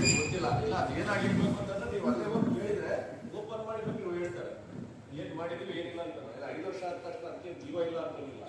ಗೊತ್ತಿಲ್ಲ ಇಲ್ಲ ಅದು ಏನಾಗಿರ್ಬೇಕು ಅಂತಂದ್ರೆ ನೀವು ಅಲ್ಲೇ ಹೋಗಿ ಹೇಳಿದ್ರೆ ಓಪನ್ ಮಾಡಿದ್ರೆ ನೀವು ಹೇಳ್ತಾರೆ ಏನ್ ಮಾಡಿದ್ವಿ ಏನಿಲ್ಲ ಅಂತ ಇಲ್ಲ ಐದು ವರ್ಷ ಆದ ತಕ್ಷಣ ಅದಕ್ಕೆ ಜೀವ ಇಲ್ಲ ಅಂತೇನಿಲ್ಲ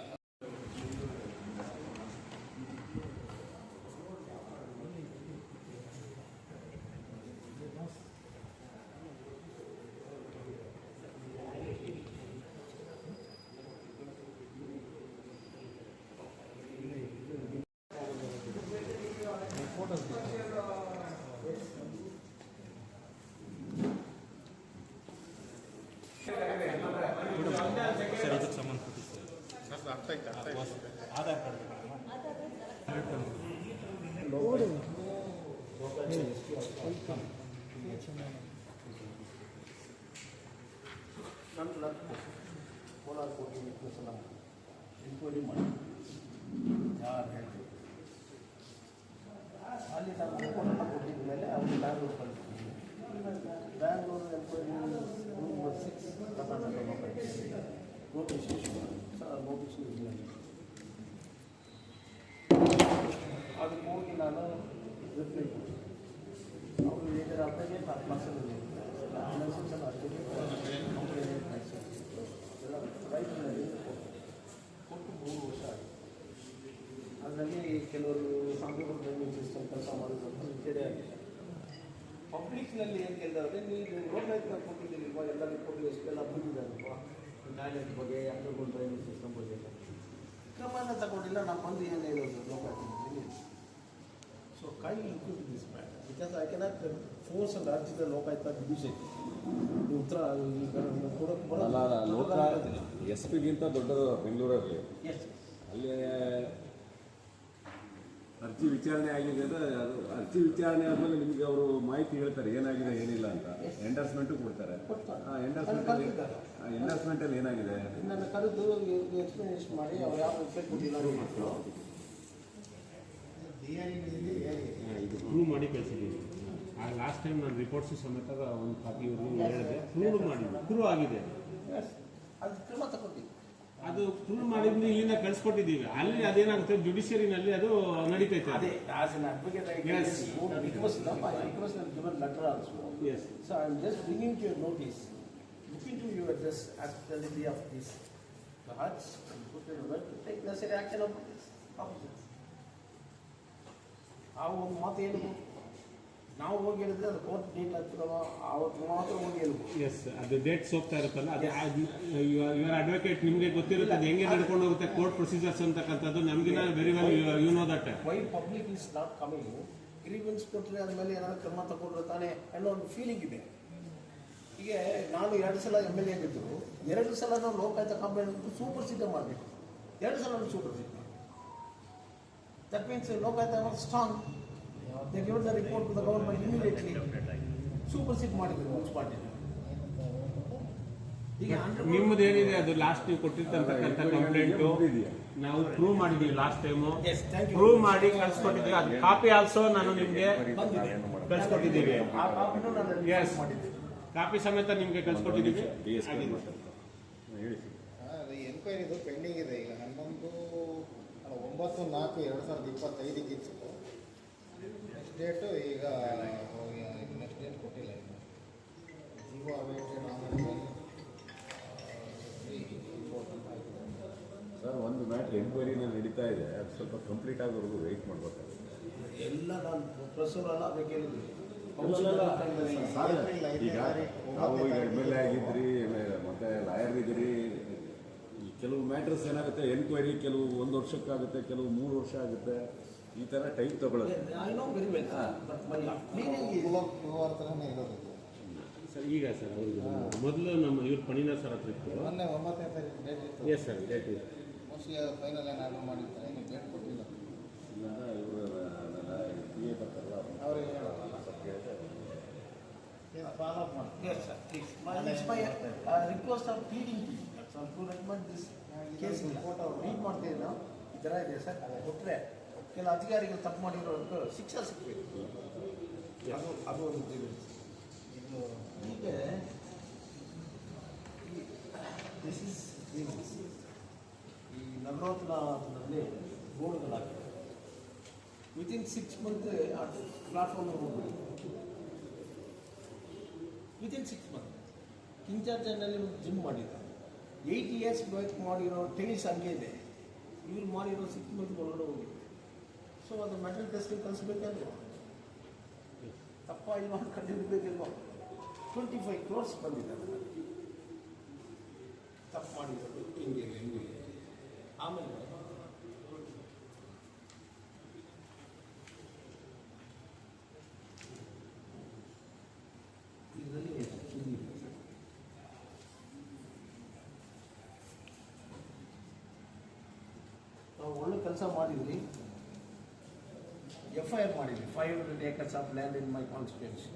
ಸರ್ ಇದಕ್ಕೆ ಸಂಬಂಧಪಟ್ಟಿದ್ದು ಆಧಾರ್ ಕಾರ್ಡ್ ನಂತರ ಕೋಲಾರ ಕೋರ್ಟಿಗೆ ವಿಟ್ನೆಸ್ ಎಲ್ಲ ಎನ್ಕ್ವೈರಿ ಮಾಡಿ ಯಾರು ಹೇಳ್ತೀವಿ ಅದಕ್ಕೆ ಹೋಗಿ ನಾನು ರಿಪ್ಲೈ ಕೊಟ್ಟೆ ಅವರು ಇದರ ಅಪ್ಡೇಟ್ ಹತ್ತು ಮಾಸದಲ್ಲಿ ಮೆಸೇಜನ್ನು ಎಲ್ಲ ರೈತರಲ್ಲಿ ಕೊಟ್ಟು ಮೂರು ವರ್ಷ ಆಗಿದೆ ಅದರಲ್ಲಿ ಕೆಲವರು ಕಂಪ್ಯೂಟರ್ ಟ್ರೈನಿಂಗ್ ಸಿಸ್ಟಮ್ ಕೆಲಸ ಮಾಡೋದು ರಿಟೈರ್ಡ್ ಆಗಿದೆ ಪಬ್ಲಿಕ್ನಲ್ಲಿ ಏನು ಕೇಳಿದ್ರೆ ನೀವು ಲೋಕಾಯುಕ್ತ ಕೊಟ್ಟಿದ್ದೀರಿಲ್ವಾ ಎಲ್ಲ ರಿಪೋರ್ಟ್ ಎಷ್ಟೆಲ್ಲ ಬಂದಿದ್ದಾರಲ್ವಾ ಟಾಯ್ಲೆಟ್ ಬಗ್ಗೆ ಅಂಡರ್ಗ್ರೌಂಡ್ ಡ್ರೈನೇಜ್ ಸಿಸ್ಟಮ್ ಬಗ್ಗೆ ಎಲ್ಲ. ಕ್ರಮನ ತಗೊಂಡಿಲ್ಲ ನಾನು ಬಂದು ಏನು ಹೇಳೋದು? ಲೋಕಾಯುಕ್ತದಲ್ಲಿ ಸೊ ಕೈ include this matter because I cannot force and ರಾಜ್ಯದ ಲೋಕಾಯುಕ್ತ ಡಿವಿಷನ್ ಉತ್ತರ ಈಗ ಕೊಡೋಕೆ ಅಲ್ಲ ಅಲ್ಲ, ಲೋಕ ಎಸ್ ಪಿಗಿಂತ ದೊಡ್ಡದು ಬೆಂಗಳೂರಲ್ಲಿ ಅಲ್ಲಿ ಅರ್ಜಿ ವಿಚಾರಣೆ ಆಗಿದೆ ಅಂದ್ರೆ ಅದು ಅರ್ಜಿ ವಿಚಾರಣೆ ಆದ್ಮೇಲೆ ನಿಮಗೆ ಅವರು ಮಾಹಿತಿ ಹೇಳ್ತಾರೆ ಏನಾಗಿದೆ ಏನಿಲ್ಲ ಅಂತ. ಎಂಡರ್ಸ್ಮೆಂಟು ಕೊಡ್ತಾರೆ. ಆ ಎಂಡರ್ಸ್ಮೆಂಟ್ ಅಲ್ಲಿ ಎಂಡರ್ಸ್ಮೆಂಟ್ ಅಲ್ಲಿ ಏನಾಗಿದೆ? ನನ್ನ ಕರೆದು ಎಕ್ಸ್ಪ್ಲನೇಷನ್ ಮಾಡಿ ಅವ್ರು ಯಾವ ವೆಬ್ಸೈಟ್ ಕೊಟ್ಟಿಲ್ಲ ಇದು ಪ್ರೂವ್ ಮಾಡಿ ಕಳಿಸಿದ್ದೀವಿ ಆ ಲಾಸ್ಟ್ ಟೈಮ್ ನಾನು ರಿಪೋರ್ಟ್ಸು ಸಮೇತ ಒಂದು ಕಾಪಿ ಇವರು ಹೇಳಿದೆ. ಪ್ರೂವ್ ಮಾಡಿದ್ವಿ ಪ್ರೂವ್ ಆಗಿದೆ. ಅದು ಕ್ರಮ ಅದು ಪುಲ್ ಮಾಡಿದರೆ ಇಲ್ಲಿಂದ ಗಳಿಸ್ಕೊಟ್ಟಿದ್ದೀವಿ ಅಲ್ಲಿ ಅದೇನಂತೆ ಬ್ಯುಟಿಸಿಯರಿನಲ್ಲಿ ಅದು ನಡೀತೈತೆ ಅದೇ ಮಾತು ಏನು ನಾವು ಹೋಗಿ ಹೇಳಿದ್ರೆ ಅದು ಕೋರ್ಟ್ ಡೇಟ್ ಹತ್ತಿರವ ಅವತ್ತು ಮಾತ್ರ ಹೋಗಿ ಹೇಳ್ಬೋದು. ಎಸ್ ಅದು ಡೇಟ್ಸ್ ಹೋಗ್ತಾ ಇರುತ್ತಲ್ಲ ಅದು ಇವರ ಅಡ್ವೊಕೇಟ್ ನಿಮಗೆ ಗೊತ್ತಿರುತ್ತೆ ಅದು ಹೆಂಗೆ ನಡ್ಕೊಂಡು ಹೋಗುತ್ತೆ ಕೋರ್ಟ್ ಪ್ರೊಸೀಜರ್ಸ್ ಅಂತಕ್ಕಂಥದ್ದು ನಮಗಿನ very well you know that why public is not coming grievance ಕೊಟ್ಟರೆ ಅದ್ಮೇಲೆ ಏನಾದ್ರು ಕ್ರಮ ತಗೊಂಡ್ರೆ ತಾನೇ ಅನ್ನೋ ಒಂದು ಫೀಲಿಂಗ್ ಇದೆ. ಹೀಗೆ ನಾನು ಎರಡು ಸಲ ಎಂ ಎಲ್ ಎ ಆಗಿದ್ದು ಎರಡು ಸಲ ನಾವು ಲೋಕಾಯುಕ್ತ ಕಂಪ್ಲೇಂಟ್ ಸೂಪರ್ ಸಿದ್ಧ ಮಾಡಬೇಕು. ಎರಡು ಸಲ supersede that means Lokayukta strong they give the report to the government immediately supersede ಮಾಡಿದ್ರು ಮುನ್ಸಿಪಾಲಿಟಿ. ಈಗ ನಿಮ್ಮದು ಏನಿದೆ? ಅದು ಲಾಸ್ಟ್ ನೀವು ಕೊಟ್ಟಿರ್ತಕ್ಕಂಥ ಕಂಪ್ಲೇಂಟು ನಾವು ಪ್ರೂವ್ ಮಾಡಿದ್ದೀವಿ last time Yes, thank you. Prove ಮಾಡಿ ಕಳ್ಸಿಕೊಟ್ಟಿದ್ದೀವಿ. ಅದು ಕಾಪಿ ಆಲ್ಸೋ ನಾನು ನಿಮಗೆ ಕಳ್ಸಿಕೊಟ್ಟಿದ್ದೀವಿ. ಆ ಕಾಪಿನೂ ನಾನು Yes. ಮಾಡಿದ್ದೆ ಕಾಪಿ ಸಮೇತ ನಿಮಗೆ ಕಳ್ಸಿಕೊಟ್ಟಿದ್ದೀವಿ. ಎನ್ಕ್ವೈರಿ ಪೆಂಡಿಂಗ್ ಇದೆ ಈಗ ಹನ್ನೊಂದು ಒಂಬತ್ತು ನಾಲ್ಕು ಎರಡು ಸಾವಿರದ ಇಪ್ಪತ್ತೈದಕ್ಕೆ ಇತ್ತು ನೆಕ್ಸ್ಟ್ ಡೇಟು ಈಗ ನೆಕ್ಸ್ಟ್ ಡೇಟ್ ಕೊಟ್ಟಿಲ್ಲ ಇನ್ನು. ಜೀವೋ ಅವೇಟೆಡ್ ಸರ್ ಒಂದು ಮ್ಯಾಟ್ರ್ ಎನ್ಕ್ವೈರಿನಲ್ಲಿ ನಡೀತಾ ಇದೆ. ಅದು ಸ್ವಲ್ಪ ಕಂಪ್ಲೀಟ್ ಆಗೋವರೆಗೂ ವೆಯ್ಟ್ ಮಾಡಬೇಕಾಗುತ್ತೆ. ಎಲ್ಲ ನಾನು ಪ್ರೊಫೆಸರ್ ಸಾರ್, ಈಗ ನಾವು ಈಗ ಎಂ ಎಲ್ ಎ ಆಗಿದ್ರಿ ಮತ್ತೆ ಲಾಯರ್ ಇದ್ರಿ ಕೆಲವು ಮ್ಯಾಟ್ರಸ್ ಏನಾಗುತ್ತೆ? ಎನ್ಕ್ವೈರಿ ಕೆಲವು ಒಂದು ವರ್ಷಕ್ಕಾಗುತ್ತೆ ಕೆಲವು ಮೂರು ವರ್ಷ ಆಗುತ್ತೆ. ಈ ಥರ ಟೈಪ್ ತಗೊಳ್ಳೋದು. ಸರ್ ಈಗ ಸರ್ ಅವ್ರಿಗೆ ಮೊದಲು ನಮ್ಮ ಇವ್ರು ಪಣಿನ ಸರ್ ಹತ್ರ ಇತ್ತು. ಮೊನ್ನೆ ಒಂಬತ್ತನೇ ತಾರೀಕು ಡೇಟ್ ಇತ್ತು. ಎಸ್ ಸರ್ ಡೇಟ್ ಇದೆ ಮೋಸ್ಟ್ಲಿ ಫೈನಲ್ ಏನು ಆರ್ಡರ್ ಮಾಡಿರ್ತಾರೆ ಡೇಟ್ ಕೊಟ್ಟಿಲ್ಲ. ಇಲ್ಲ ಇವರು ಪಿ ಎ ಬರ್ತಾರಲ್ಲ ಅವ್ರು ಅವ್ರಿಗೆ ಫಾಲೋ ಅಪ್ ಮಾಡಿ. Yes sir please. My request of this case report ಅವ್ರು read ಮಾಡ್ತೀವಿ ನಾವು ಈ ಥರ ಇದೆ ಸರ್ ಅದು ಕೊಟ್ಟರೆ ಕೆಲ ಅಧಿಕಾರಿಗಳು ತಪ್ಪು ಮಾಡಿರೋದು ಶಿಕ್ಷೆ ಸಿಗಬೇಕು ಅದು ಅದು ಒಂದು. ಇದು. ಈಗ ದಿಸ್ ಇಸ್. ಈ ನಗರೋತ್ನಲ್ಲಿ ರೋಡ್ಗಳಾಗಿದೆ ವಿತಿನ್ ಸಿಕ್ಸ್ ಮಂತ್ ಆ ಪ್ಲಾಟ್ಫಾರ್ಮ್ ಹೋಗ್ಬಿಡಿ ವಿತಿನ್ ಸಿಕ್ಸ್ ಮಂತ್ ಕಿಂಚಾರ್ಜನಲ್ಲಿ ಒಂದು ಜಿಮ್ ಮಾಡಿದ್ದಾರೆ. ಏಯ್ಟ್ ಇಯರ್ಸ್ ಬ್ಯಾಕ್ ಮಾಡಿರೋ ಟೆನಿಸ್ ಹಂಗೆ ಇದೆ. ಇವ್ರು ಮಾಡಿರೋ ಸಿಕ್ಸ್ ಮಂತ್ ಒಳಗಡೆ ಹೋಗಿದೆ. ಸೊ ಅದು ಮೆಟಲ್ ಟೆಸ್ಟಿಂಗ್ ಕಲಿಸ್ಬೇಕಲ್ವ ತಪ್ಪ ಇಲ್ವಾ ಕಂಡುಹಿಡ್ಬೇಕಿಲ್ವ? ಟ್ವೆಂಟಿ ಫೈವ್ ಕ್ರೋರ್ಸ್ ಬಂದಿದೆ. ತಪ್ಪು ಮಾಡಿರೋದು ಹಿಂಗೆ, ಹೆಂಗೆ. ಆಮೇಲೆ ಇದರಲ್ಲಿ ನಾವು ಒಳ್ಳೆ ಕೆಲಸ ಮಾಡಿದ್ರಿ ಎಫ್ ಐ ಆರ್ ಮಾಡಿದ್ವಿ five hundred acres of land in my constituency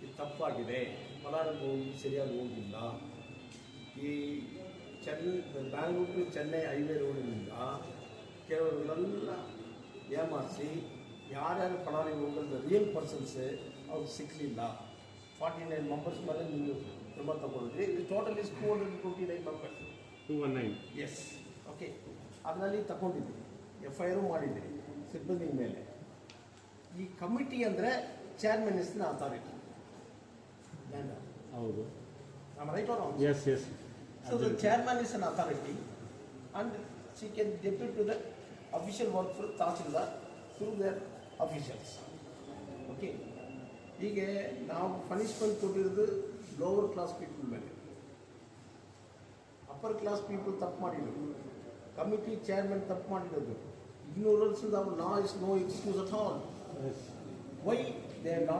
ಇದು ತಪ್ಪಾಗಿದೆ. ಹೋಗಿ ಸರಿಯಾಗಿ ಹೋಗಿಲ್ಲ. ಈ ಚೆನ್ನೈ ಬ್ಯಾಂಗ್ಳೂರು ಟು ಚೆನ್ನೈ ಹೈವೇ ರೋಡಿನಿಂದ ಕೆಲವರೆಲ್ಲ ಏಮಾರಿಸಿ ಯಾರ್ಯಾರು ಹೋಗಲ್ಲ ರಿಯಲ್ ಪರ್ಸನ್ಸ್ ಅವ್ರು ಸಿಕ್ಕಲಿಲ್ಲ ಫಾರ್ಟಿ ನೈನ್ ಮೆಂಬರ್ಸ್ ಮೇಲೆ ನೀವು ಕ್ರಮ ತಗೊಂಡ್ರಿ ಇದು total is two hundred twenty nine members two one nine yes okay ಅದರಲ್ಲಿ ತಗೊಂಡಿದ್ದೀನಿ ಎಫ್ ಐ ಆರು ಮಾಡಿದ್ರಿ ಸಿಬ್ಬಂದಿನ ಮೇಲೆ. ಈ ಕಮಿಟಿ ಚೇರ್ಮನ್ ಚೇರ್ಮನಿಸ್ನ ಅಥಾರಿಟಿ ಹೌದು. ನಾ right are am J C S chairman is an authority and she can depute to the official work for Tajulla to their officials okay ಹೀಗೆ ನಾವು ಪನಿಷ್ಮೆಂಟ್ ಕೊಟ್ಟಿರೋದು ಲೋವರ್ ಕ್ಲಾಸ್ ಪೀಪಲ್ ಮೇಲೆ. Upper class people ತಪ್ಪು ಮಾಡಿರೋದು. Committee chairman ತಪ್ಪು ಮಾಡಿರೋದು. Ignorance excuse at is no Why they have why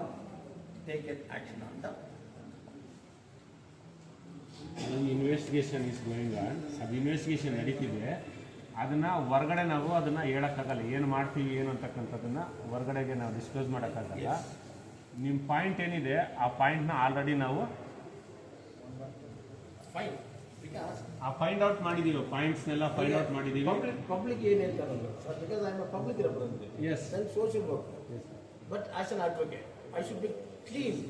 they action on action ಅದೊಂದು investigation is going on ಅದು ಇನ್ವೆಸ್ಟಿಗೇಷನ್ ನಡೀತಿದೆ. ಅದನ್ನು ಹೊರಗಡೆ ನಾವು ಅದನ್ನು ಹೇಳೋಕ್ಕಾಗಲ್ಲ. ಏನು ಮಾಡ್ತೀವಿ ಏನು ಅಂತಕ್ಕಂಥದ್ದನ್ನ ಹೊರಗಡೆಗೆ ನಾವು ಡಿಸ್ಕ್ಲೋಸ್ ಮಾಡೋಕ್ಕಾಗಲ್ಲ. ನಿಮ್ಮ ಪಾಯಿಂಟ್ ಏನಿದೆ ಆ ಪಾಯಿಂಟ್ನ ಆಲ್ರೆಡಿ ನಾವು ಫೈನ್ ಆ ಫೈಂಡ್ ಔಟ್ ಮಾಡಿದೀವಿ ಪಾಯಿಂಟ್ಸ್ನೆಲ್ಲ ಫೈಂಡ್ ಔಟ್ ಮಾಡಿದೀವಿ. ಪಬ್ಲಿಕ್ ಪಬ್ಲಿಕ್ ಏನು ಹೇಳ್ತಾರೆ sir because I am a public representative Yes. Then social work but as an advocate I should be clean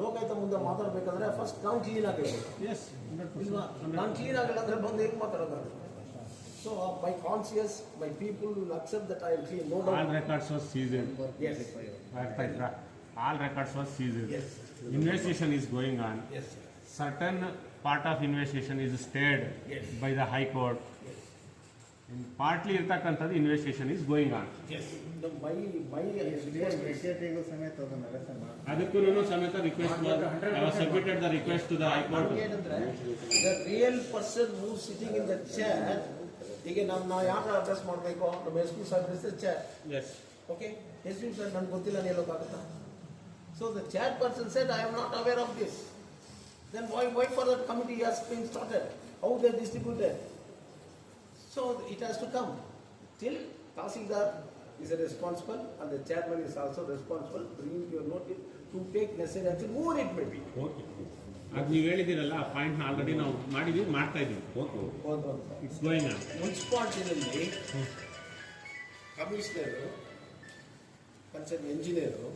Lokayukta ಮುಂದೆ ಮಾತಾಡಬೇಕಾದ್ರೆ ಫಸ್ಟ್ ನಾನು ಕ್ಲೀನ್ ಆಗಿರ್ಬೇಕು. ಎಸ್ ಇಲ್ವಾ? ನಾನು ಕ್ಲೀನ್ ಆಗಿಲ್ಲ ಅಂದ್ರೆ ಬಂದು ಹೇಗೆ ಮಾತಾಡೋದು? So my conscious my people will accept that I am clean no all doubt records was seized yes ಅರ್ಥ ಆಯ್ತಾ all records was seized Yes. Investigation is going on yes certain part of investigation is stayed. By the high court partly ಇರ್ತಕ್ಕಂಥದ್ದು investigation is going on ಅದಕ್ಕೂ ಸಮೇತ request submitted the request to the high court ಏನಂದ್ರೆ the real person who sitting in the chair ಈಗ ನಮ್ಮ ನಾವು ಯಾರು address ಮಾಡಬೇಕು? ನಮ್ಮ S P sir the chair yes okay S P sir ನನಗೆ ಗೊತ್ತಿಲ್ಲ ಹೇಳೋಕ್ಕಾಗುತ್ತಾ so the chairperson said I am not aware of this then why why for that committee has been started how they distributed so it has to come till tahsildar is responsible and the chairman is also responsible bringing your notice to take necessary action. Who it may be. Okay ಅದು ನೀವು ಹೇಳಿದಿರಲ್ಲ ಆ ಪಾಯಿಂಟ್ನ already ನಾವು ಮಾಡಿದೀವಿ ಮಾಡ್ತಾ ಇದೀವಿ okay it's going on ಮುನ್ಸಿಪಾಲ್ಟಿನಲ್ಲಿ commissioner concern engineer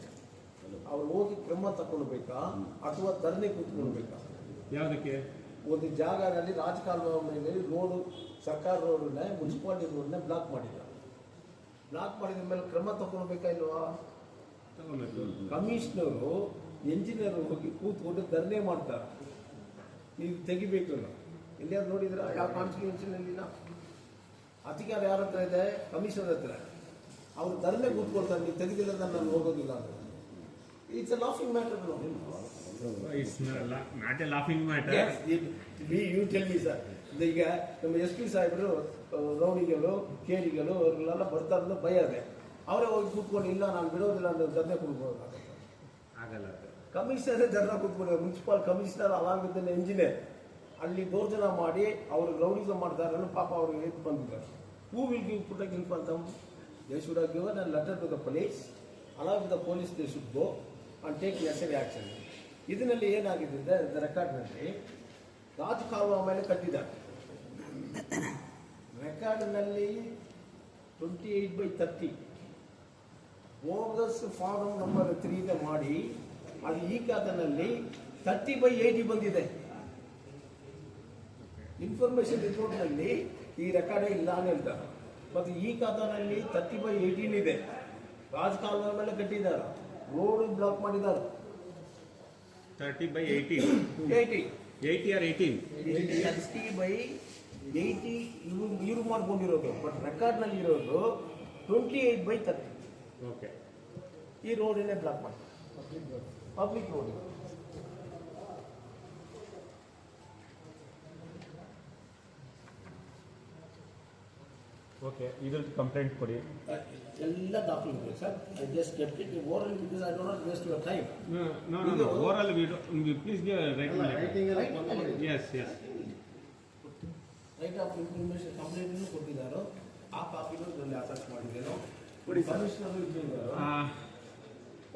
ಅವ್ರು ಹೋಗಿ ಕ್ರಮ ತಗೊಳ್ಬೇಕಾ ಅಥವಾ ಧರಣಿ ಕೂತ್ಕೊಳ್ಬೇಕಾ? ಯಾವುದಕ್ಕೆ? ಒಂದು ಜಾಗದಲ್ಲಿ ರಾಜಕಾಲುವೆ ಮೇಲೆ ರೋಡು ಸರ್ಕಾರ ರೋಡನ್ನೇ ಮುನ್ಸಿಪಾಲಿಟಿ ರೋಡನ್ನೇ ಬ್ಲಾಕ್ ಮಾಡಿದ್ದಾರೆ ಬ್ಲಾಕ್ ಮಾಡಿದ ಮೇಲೆ ಕ್ರಮ ತಗೊಳ್ಬೇಕಾ ಇಲ್ವಾ? ಕಮಿಷನರು ಎಂಜಿನಿಯರ್ ಹೋಗಿ ಕೂತ್ಕೊಂಡು ಧರಣಿ ಮಾಡ್ತಾರೆ. ನೀವು ತೆಗಿಬೇಕು ಎಲ್ಲಿಯಾದ್ರು ನೋಡಿದ್ರ? ಯಾವ ಕಾನ್ಸ್ಟಿಟ್ಯೂನ್ಸಿನಲ್ಲಿ ಅಧಿಕಾರ ಯಾರ ಹತ್ರ ಇದೆ? ಕಮಿಷನರ್ ಹತ್ರ. ಅವ್ರು ಧರಣಿ ಕೂತ್ಕೊಳ್ತಾರೆ. ನೀವು ತೆಗೆದಿಲ್ಲ ನಾನು ಹೋಗೋದಿಲ್ಲ ಅಂತ. It's a laughing matter sir ಈಗ ನಮ್ಮ ಎಸ್ ಪಿ ಸಾಹೇಬರು ರೌಡಿಗಳು ಕೇರಿಗಳು ಅವ್ರಿಗೆಲ್ಲ ಬರ್ತಾರನ್ನೋ ಭಯ ಇದೆ ಅವರೇ ಹೋಗಿ ಕೂತ್ಕೊಂಡು ಇಲ್ಲ ನಾನು ಬಿಡೋದಿಲ್ಲ ಅಂತ ಧರ್ನೆ ಕೊಡ್ಬೋದಾಗುತ್ತೆ ಆಗಲ್ಲ. ಕಮಿಷನರ್ ಧರ್ನ ಕೂತ್ಕೊಂಡು municipal commissioner along with engineer ಅಲ್ಲಿ ದೋರ್ಜನ ಮಾಡಿ ಅವರು ರೌಡಿಸಮ್ ಮಾಡ್ತಾರೆ ಪಾಪ ಅವ್ರಿಗೆ ಎದ್ದು ಬಂದಿದ್ದಾರೆ ಹೂ ವಿಲ್ ಗಿವ್ ಪುಟ್ಟ ಗಿಲ್ ಅಂತ they should have given a letter to the police along with the police they should go and take necessary action ಇದರಲ್ಲಿ ಏನಾಗಿದೆ ಅಂದರೆ ರೆಕಾರ್ಡ್ನಲ್ಲಿ ಕಾಲುವ ಮೇಲೆ ಕಟ್ಟಿದ್ದಾರೆ. ರೆಕಾರ್ಡ್ನಲ್ಲಿ twenty eight by thirty bogus form number ತ್ರೀದ ಮಾಡಿ, ಅದು ಈ ಖಾತೆನಲ್ಲಿ ತರ್ಟಿ ಬೈ ಏಯ್ಟಿ ಬಂದಿದೆ ಇನ್ಫಾರ್ಮೇಷನ್ ರಿಪೋರ್ಟ್ನಲ್ಲಿ ಈ ರೆಕಾರ್ಡೇ ಇಲ್ಲ ಅಂತ ಹೇಳ್ತಾರೆ. ಮತ್ತು ಈ ಖಾತಾನಲ್ಲಿ ತರ್ಟಿ ಬೈ ಏಯ್ಟೀನ್ ಇದೆ ರಾಜಕಾಲುವೆ ಮೇಲೆ ಕಟ್ಟಿದ್ದಾರೆ. ರೋಡ್ ಬ್ಲಾಕ್ ಮಾಡಿದ್ದಾರೆ. Thirty by eighteen eighty eighty or eighteen sixty by eighty ಇವ್ರು ಇವ್ರು ಮಾಡ್ಕೊಂಡಿರೋದು ಬಟ್ ರೆಕಾರ್ಡ್ನಲ್ಲಿ ಇರೋದು twenty eight by thirty okay ಈ ರೋಡನ್ನೇ ಬ್ಲಾಕ್ ಮಾಡಿ ಪಬ್ಲಿಕ್ ರೋಡ್ ಓಕೆ ಇದ್ರದ್ದು ಕಂಪ್ಲೇಂಟ್ ಕೊಡಿ. ಎಲ್ಲ ದಾಖಲೆ ಇದೆ sir. I just kept it oral because I don't not waste your time no no no we please give right writing ಬಂದ್ಬಿಡಿ. Yes yes right of information complaint ಕೊಟ್ಟಿದ್ದಾರೋ ಆ ಕಾಪಿನೂ ಇದರಲ್ಲಿ attach ಮಾಡಿದ್ದೇನೋ. ಕಮಿಷನರ್ ಇದ್ದಿದ್ದಾರೋ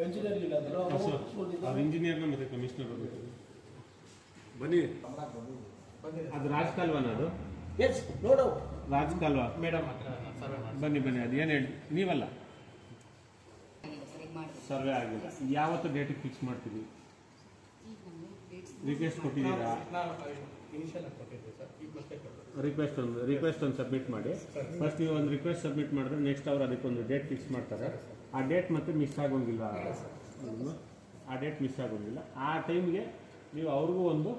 ಎಂಜಿನಿಯರ್ ಇಲ್ಲಾದರೂ ಅವ್ರು ಇಂಜಿನಿಯರ್ನ ಮತ್ತೆ ಕಮಿಷನರ್ ಬನ್ನಿ. ಅದು ರಾಜಕಾಲ್ವನ ಅದು? ಎಸ್ ನೋ ಡೌಟ್ ರಾಜಕಾಲ್ವ? ಮೇಡಮ್ ಬನ್ನಿ ಬನ್ನಿ ಅದು ಏನು ಹೇಳಿ ನೀವಲ್ಲ? ಸರ್ವೆ ಆಗಿಲ್ಲ ಯಾವತ್ತು ಡೇಟಿಗೆ ಫಿಕ್ಸ್ ಮಾಡ್ತೀವಿ ರಿಕ್ವೆಸ್ಟ್ ಕೊಟ್ಟಿದ್ದೀರಾ? ರಿಕ್ವೆಸ್ಟ್ ಒಂದು ರಿಕ್ವೆಸ್ಟ್ ಒಂದು ಸಬ್ಮಿಟ್ ಮಾಡಿ. ಫಸ್ಟ್ ನೀವು ಒಂದು ರಿಕ್ವೆಸ್ಟ್ ಸಬ್ಮಿಟ್ ಮಾಡಿದ್ರೆ ನೆಕ್ಸ್ಟ್ ಅವ್ರು ಅದಕ್ಕೊಂದು ಡೇಟ್ ಫಿಕ್ಸ್ ಮಾಡ್ತಾರೆ. ಆ ಡೇಟ್ ಮತ್ತೆ ಮಿಸ್ ಆಗೋಂಗಿಲ್ಲ. ಆ ಡೇಟ್ ಮಿಸ್ ಆಗೋಂಗಿಲ್ಲ. ಆ ಟೈಮ್ಗೆ ನೀವು ಅವ್ರಿಗೂ ಒಂದು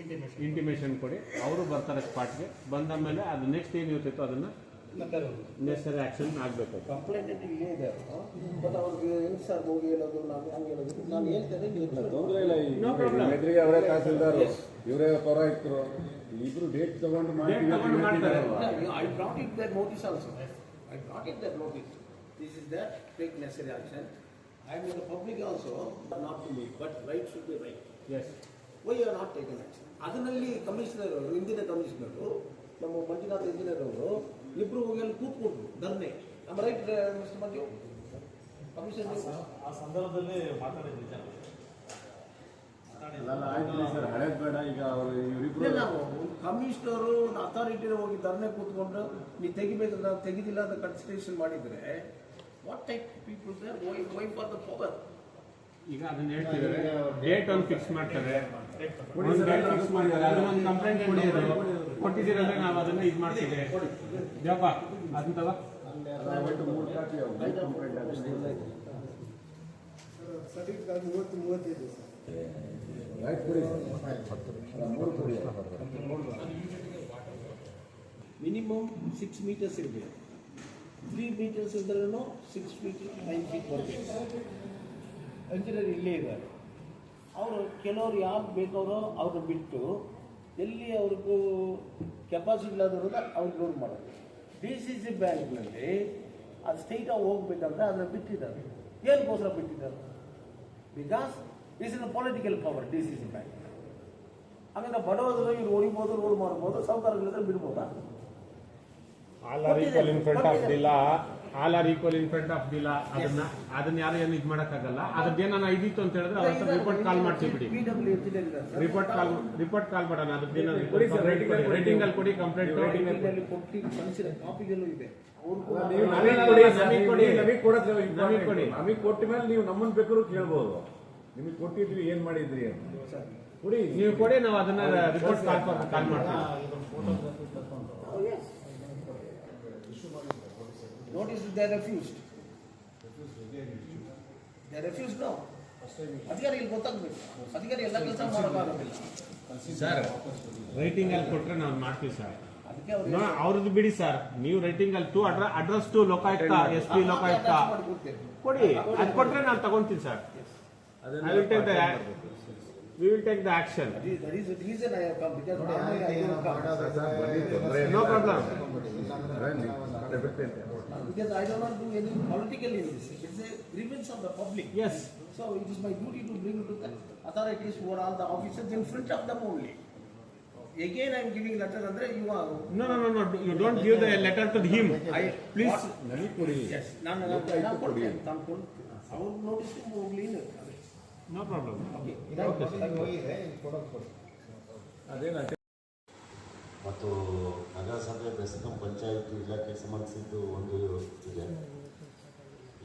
ಇಂಟಿಮೇಷನ್ ಇಂಟಿಮೇಷನ್ ಕೊಡಿ. ಅವರು ಬರ್ತಾರೆ ಸ್ಪಾಟ್ಗೆ. ಬಂದ ಮೇಲೆ ಅದು ನೆಕ್ಸ್ಟ್ ಏನು ಇರ್ತಿತ್ತು ಅದನ್ನು ನೆಸರಿ ಆ್ಯಕ್ಷನ್ ಆಗಬೇಕು ಕಂಪ್ಲೇಂಟ್ ಇಲ್ಲೇ ಇದೆ ಬಟ್ ಅವ್ರಿಗೆ ಹೆಂಗ್ ಸರ್ ಹೋಗಿ ಹೇಳೋದು ನಾನು ಹಂಗೆ ಹೇಳೋದು? ನಾನು ಹೇಳ್ತೇನೆ ನೀವು ತೊಂದರೆ ಇಲ್ಲ. ಮೆಟ್ರಿಗೆ ಅವರೇ ತಹಸೀಲ್ದಾರ್ ಇವರೇ ಪೌರಾಯುಕ್ತರು. ಇಬ್ರು ಡೇಟ್ ತಗೊಂಡು ಐ ತಗೊಂಡು ಮಾಡ್ತಾರೆ. ಮಾಡ್ತಾರೆ also brought it that notice also. I brought it that notice. This is that, take necessary action. I am public also not to but but right should be right yes Why are not taken action action? ಅದರಲ್ಲಿ commissioner ಅವರು ಹಿಂದಿನ commissioner ನಮ್ಮ Manjunath engineer ಅವರು ಇಬ್ಬರು ಹೋಗಿ ಅಲ್ಲಿ ಕೂತ್ಕೊಂಡ್ರು ಧರ್ನೆ. ನಮ್ಮ right mister ಮಂಜು commission ಆ ಸಂದರ್ಭದಲ್ಲಿ ನಾವು ಕಮಿಷನರು ಅಥಾರಿಟಿ ಹೋಗಿ ಧರ್ನೆ ಕೂತ್ಕೊಂಡು ನೀವು ತೆಗಿಬೇಕಂತ ತೆಗಿದಿಲ್ಲ ಅಂತ ಕನ್ಸಿಡರೇಷನ್ ಮಾಡಿದ್ರೆ what type people why why for the power ಈಗ ಅದನ್ನ ಹೇಳ್ತಿದ್ದಾರೆ. ಡೇಟ್ ಒಂದು ಫಿಕ್ಸ್ ಮಾಡ್ತಾರೆ. ಒಂದು ಡೇಟ್ ಫಿಕ್ಸ್ ಮಾಡಿದ್ದಾರೆ. ಅದನ್ನೊಂದು ಕಂಪ್ಲೇಂಟ್ ಕೊಡಿದ್ರು ಕೊಟ್ಟಿದ್ದೀರಂದ್ರೆ ನಾವು ಅದನ್ನ ಇದು ಮಾಡ್ತೀವಿ. ದೇವಪ್ಪ ಅದಂತವ ಮಿನಿಮಮ್ ಸಿಕ್ಸ್ ಮೀಟರ್ಸ್ ಇರಬೇಕು. ತ್ರೀ ಮೀಟರ್ಸ್ ಇದ್ರೂ ಸಿಕ್ಸ್ ಫೀಟ್ ನೈನ್ ಫೀಟ್ ಬರಬೇಕು ಇಂಜಿನಿಯರ್ ಇಲ್ಲೇ ಇದ್ದಾರೆ. ಅವರು ಕೆಲವರು ಯಾರು ಬೇಕವರೋ ಅವ್ರನ್ನ ಬಿಟ್ಟು ಎಲ್ಲಿ ಅವ್ರಿಗೂ ಕೆಪಾಸಿಟಿ ಇಲ್ಲದವ್ರನ್ನ ಅವ್ರಿಗೆ ಲೋನ್ ಮಾಡೋದು. ಡಿ ಸಿ ಸಿ ಬ್ಯಾಂಕ್ನಲ್ಲಿ ಅದು ಸ್ಟೇಟಾಗಿ ಹೋಗ್ಬೇಕಂದ್ರೆ ಅದನ್ನ ಬಿಟ್ಟಿದ್ದಾರೆ. ಏನಕ್ಕೋಸ್ಕರ ಬಿಟ್ಟಿದ್ದಾರೆ? Because is in political power D C C bank ಹಾಗಾದ್ರೆ ಬಡವರು ಇವ್ರು ಹೊಡಿಬೋದು ಲೋನ್ ಮಾಡ್ಬೋದು ಸಾಹುಕಾರಗಳಿದ್ರೆ ಬಿಡ್ಬೋದಾ? All are equal in front of the law all are equal in front of the law ಅದನ್ನ ಅದನ್ನ ಯಾರು ಏನು ಇದು ಮಾಡೋಕ್ಕಾಗಲ್ಲ. ಏನಾನ ಇದಿತ್ತು ಅಂತ ಹೇಳಿದ್ರೆ ಅವ್ರ ಹತ್ರ ರಿಪೋರ್ಟ್ ಕಾಲ್ ಮಾಡ್ತೀವಿ ಬಿಡಿ. ರಿಪೋರ್ಟ್ ಕಾಲ್ ರಿಪೋರ್ಟ್ ಕಾಲ್ ಮಾಡೋಣ. ಅದ್ರದ್ದು ಏನಾದ್ರು. ರೇಟಿಂಗ್ ಅಲ್ಲಿ ಕೊಡಿ. ಕಂಪ್ಲೇಂಟ್ ನಮಗೆ ಕೊಡಿ ನಮಗೆ ಕೊಟ್ಟ ಮೇಲೆ ನೀವು ನಮ್ಮನ್ನ ಬೇಕಾದ್ರೂ ಕೇಳ್ಬೋದು. ನಿಮಗೆ ಕೊಟ್ಟಿದ್ರಿ ಏನ್ ಮಾಡಿದ್ರಿ ಅಂತ. ಕೊಡಿ. ನೀವು ಕೊಡಿ ನಾವು ಅದನ್ನ ರಿಪೋರ್ಟ್ ಕಾಲ್ ಕಾಲ್ ಮಾಡ್ತೀವಿ. Notice they refused they refused no ಅಧಿಕಾರಿಗಳು ಗೊತ್ತಾಗ್ಬೇಕು. ಅಧಿಕಾರಿ ಎಲ್ಲ ಕೆಲಸ ಮಾಡೋಕ್ಕಾಗೋದಿಲ್ಲ ಸರ್ ರೈಟಿಂಗ್ ಅಲ್ಲಿ ಕೊಟ್ರೆ ನಾವು ಮಾಡ್ತೀವಿ ಸರ್ ಅದಕ್ಕೆ ಅವ್ರು ಅವ್ರದ್ದು ಬಿಡಿ ಸರ್ ನೀವು ರೈಟಿಂಗ್ ಅಲ್ಲಿ to address address to Lokayukta S P Lokayukta. ಕೊಡಿ ಅದು ಕೊಟ್ರೆ ನಾನು ತಗೊಂತೀನಿ sir I will take the because normally I don't come no problem because I do not do any political in this. It's a grievance of the public. Yes So it is my duty to bring to the authorities who are all the officers in front of them only. Again, I am giving letter under you are. No no no no you don't give the letter to him I please what- ನನಗೆ ಕೊಡಿ Yes, ನಾನು ನಾನು ನಾನು ಕೊಡ್ತೇನೆ ನಾನು ಕೊಡ್ತೇನೆ ಅವ್ರು notice ಹೋಗ್ಲಿ ನೋ ಪ್ರಾಬ್ಲಮ್ ಓಕೆ ಹೋಗಿದೆ ಕೊಡೋದು ಕೊಡಿ ಅದೇನ ಮತ್ತು ನಗರಸಭೆ ಬೆಸ್ಕಾಂ ಪಂಚಾಯತ್ ಇಲಾಖೆಗೆ ಸಂಬಂಧಿಸಿದ್ದು ಒಂದು ಇದೆ.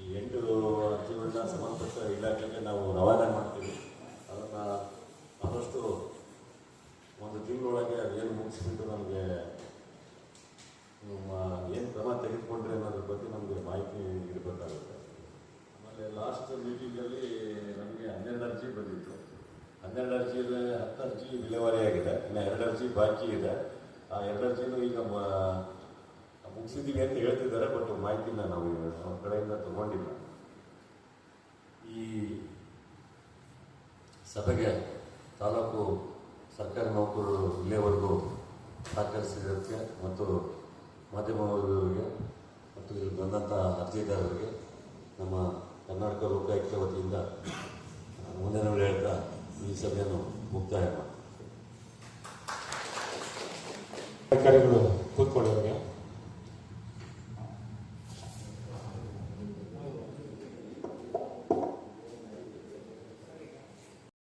ಈ ಎಂಟು ಅರ್ಜಿಗಳನ್ನ ಸಂಬಂಧಪಟ್ಟ ಇಲಾಖೆಗೆ ನಾವು ರವಾನೆ ಮಾಡ್ತೀವಿ. ಅದನ್ನು ಆದಷ್ಟು ಒಂದು ತಿಂಗಳೊಳಗೆ ಅದೇನು ಮುಗಿಸ್ಬಿಟ್ಟು ನಮಗೆ ಏನು ಕ್ರಮ ತೆಗೆದುಕೊಂಡ್ರೆ ಅನ್ನೋದ್ರ ಬಗ್ಗೆ ನಮಗೆ ಮಾಹಿತಿ ಇರಬೇಕಾಗುತ್ತೆ. ಆಮೇಲೆ ಲಾಸ್ಟ್ ಮೀಟಿಂಗಲ್ಲಿ ನಮಗೆ ಹನ್ನೆರಡು ಅರ್ಜಿ ಬಂದಿತ್ತು. ಹನ್ನೆರಡು ಅರ್ಜಿ ಇದೆ ಹತ್ತು ಅರ್ಜಿ ವಿಲೇವಾರಿ ಆಗಿದೆ. ಇನ್ನು ಎರಡು ಅರ್ಜಿ ಬಾಕಿ ಇದೆ. ಅರ್ಜಿನೂ ಈಗ ಮುಗಿಸಿದ್ದೀವಿ ಅಂತ ಹೇಳ್ತಿದ್ದಾರೆ ಬಟ್ ಮಾಹಿತಿನ ನಾವು ಅವ್ರ ಕಡೆಯಿಂದ ತಗೊಂಡಿಲ್ಲ. ಈ ಸಭೆಗೆ ತಾಲೂಕು ಸರ್ಕಾರಿ ನೌಕರರು ಇಲ್ಲಿಯವರೆಗೂ ಸಹಕರಿಸಿದ್ದಕ್ಕೆ ಮತ್ತು ಮಾಧ್ಯಮವರಿಗೆ ಮತ್ತು ಇಲ್ಲಿ ಬಂದಂಥ ಅರ್ಜಿದಾರರಿಗೆ ನಮ್ಮ ಕರ್ನಾಟಕ ಲೋಕಾಯುಕ್ತ ವತಿಯಿಂದ ಮುಂದಿನ ಹೇಳ್ತಾ ಈ ಸಭೆಯನ್ನು ಮುಕ್ತಾಯ ಮಾಡಿ ಅಧಿಕಾರಿಗಳು ಕೂತ್ಕೊಳ್ಳೋರಿಗೆ.